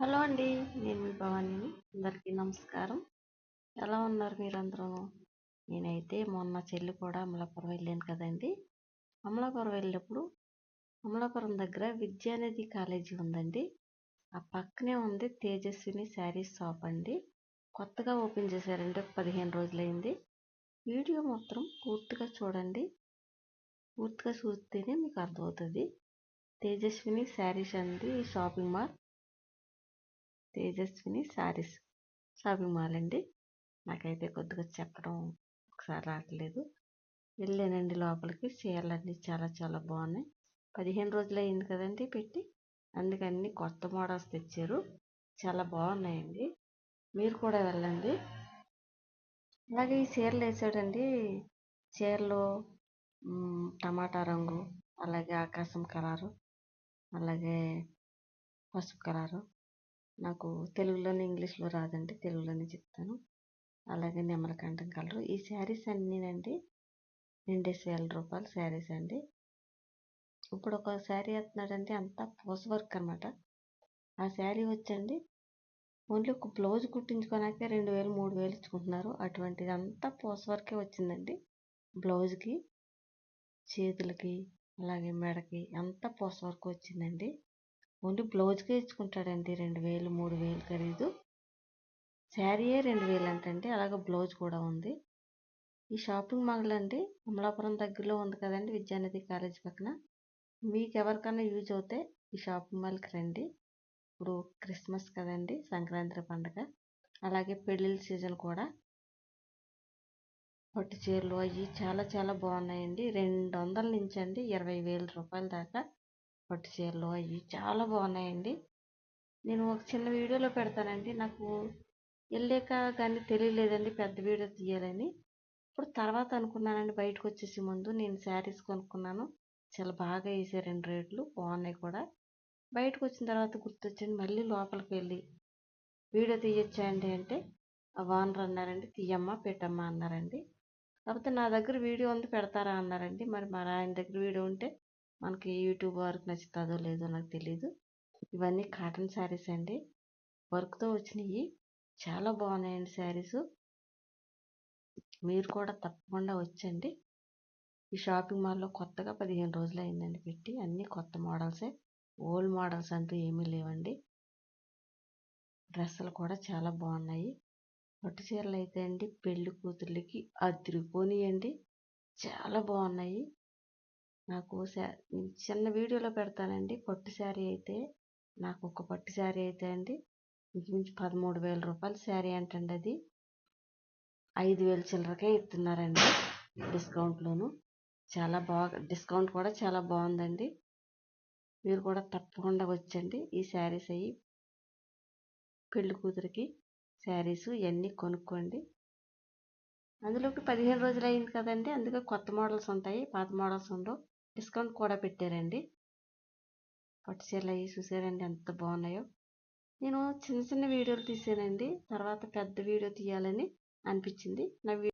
Hello అండి నేను మీ భవానీని. అందరికీ నమస్కారం. ఎలా ఉన్నారు మీరందరూ? నేనైతే మొన్న చెల్లి కూడా అమలాపురం వెళ్ళాను కదండి. అమలాపురం వెళ్ళినప్పుడు అమలాపురం దగ్గర విద్యానిధి కాలేజీ ఉందండి. ఆ పక్కనే ఉంది తేజస్విని శారీస్ షాప్ అండి. కొత్తగా ఓపెన్ చేశారండి పదిహేను రోజులైంది. వీడియో మాత్రం పూర్తిగా చూడండి. పూర్తిగా చూస్తేనే మీకు అర్థమవుతుంది. తేజస్విని శారీస్ అండి shopping mall. Tejaswini sarees. Shopping mall అండి. నాకైతే కొద్దిగా చెప్పడం ఒకసారి రావట్లేదు. వెళ్ళానండి లోపలికి. చీరలు అన్నీ చాలా చాలా బాగున్నాయి. పదిహేను రోజులు అయింది కదండి పెట్టి. అందుకని కొత్త మోడల్స్ తెచ్చారు. చాలా బాగున్నాయండి. మీరు కూడా వెళ్ళండి. అలాగే ఈ చీరలు వేసాడండి. చీరలు టమాటా రంగు అలాగే ఆకాశం కలరు అలాగే పసుపు కలరు. నాకు తెలుగులోనే ఇంగ్లీష్లో రాదండి తెలుగులోనే చెప్తాను. అలాగే నెమలకంఠం కలరు. ఈ శారీస్ అన్నీనండి రెండేసి వేల రూపాయలు శారీస్ అండి. ఇప్పుడు ఒక శారీ వేస్తున్నాడంటే అంతా పూస వర్క్ అనమాట ఆ శారీ వచ్చండి. ఓన్లీ ఒక బ్లౌజ్ కుట్టించుకోనాకే రెండు వేలు మూడు వేలు ఇచ్చుకుంటున్నారు. అటువంటిది అంతా పూస వర్కే వచ్చిందండి బ్లౌజ్కి చేతులకి అలాగే మెడకి అంతా పూస వర్క్ వచ్చిందండి. ఓన్లీ బ్లౌజ్కే ఇచ్చుకుంటాడండి రెండు వేలు మూడు వేలు ఖరీదు. శారీయే రెండు వేలు అంటండి అలాగే బ్లౌజ్ కూడా ఉంది. ఈ షాపింగ్ మాల్ అండి అమలాపురం దగ్గరలో ఉంది కదండి విద్యానిధి కాలేజ్ పక్కన. మీకు ఎవరికైనా యూజ్ అవుతే ఈ షాపింగ్ మాల్కి రండి. ఇప్పుడు క్రిస్మస్ కదండి సంక్రాంతి పండుగ అలాగే పెళ్ళిళ్ళ సీజన్ కూడా. పట్టు చీరలు అవి చాలా చాలా బాగున్నాయండి. రెండు వందల నుంచి అండి ఇరవై వేల రూపాయల దాకా పట్టు చీరలు అవి చాలా బాగున్నాయండి. నేను ఒక చిన్న వీడియోలో పెడతానండి. నాకు వెళ్ళాక కానీ తెలియలేదండి పెద్ద వీడియో తీయాలని. ఇప్పుడు తర్వాత అనుకున్నానండి బయటకు వచ్చేసి ముందు. నేను శారీస్ కొనుక్కున్నాను. చాలా బాగా వేసారండి రేట్లు. బాగున్నాయి కూడా. బయటకు వచ్చిన తర్వాత గుర్తొచ్చింది. మళ్ళీ లోపలికి వెళ్ళి వీడియో తీయొచ్చా అండి అంటే ఆ ఓనర్ అన్నారండి తీయమ్మా పెట్టమ్మా అన్నారండి. కాకపోతే నా దగ్గర వీడియో ఉంది పెడతారా అన్నారండి. మరి మరి ఆయన దగ్గర వీడియో ఉంటే మనకి యూట్యూబ్ వారికి నచ్చుతుందో లేదో నాకు తెలియదు ఇవన్నీ కాటన్ శారీస్ అండి. వర్క్తో వచ్చినాయి. చాలా బాగున్నాయండి శారీస్. మీరు కూడా తప్పకుండా వచ్చండి. ఈ షాపింగ్ మాల్లో కొత్తగా పదిహేను రోజులు అయిందండి పెట్టి అన్నీ కొత్త మోడల్సే. ఓల్డ్ మోడల్స్ అంటూ ఏమీ లేవండి. డ్రెస్సులు కూడా చాలా బాగున్నాయి. పట్టు చీరలు అయితే అండి పెళ్ళి కూతుర్లకి అదిరిపోనియండి చాలా బాగున్నాయి. నాకు చిన్న వీడియోలో పెడతానండి. పట్టు శారీ అయితే నాకు ఒక పట్టు శారీ అయితే అండి. ఇంచుమించు పదమూడు వేల రూపాయల శారీ అంటండి అది. ఐదు వేల చిల్లరకే ఇస్తున్నారండి డిస్కౌంట్లోను చాలా బాగా డిస్కౌంట్ కూడా చాలా బాగుందండి. మీరు కూడా తప్పకుండా వచ్చండి ఈ శారీస్ అయ్యి. పెళ్ళి కూతురికి శారీస్ ఇవన్నీ కొనుక్కోండి. అందులోకి పదిహేను రోజులు అయింది కదండి. అందుకే కొత్త మోడల్స్ ఉంటాయి. పాత మోడల్స్ ఉండవు. డిస్కౌంట్ కూడా పెట్టారండి. పట్టు చీరలు అవి చూసారండి ఎంత బాగున్నాయో. నేను చిన్న చిన్న వీడియోలు తీసానండి. తర్వాత పెద్ద వీడియో తీయాలని అనిపించింది. నా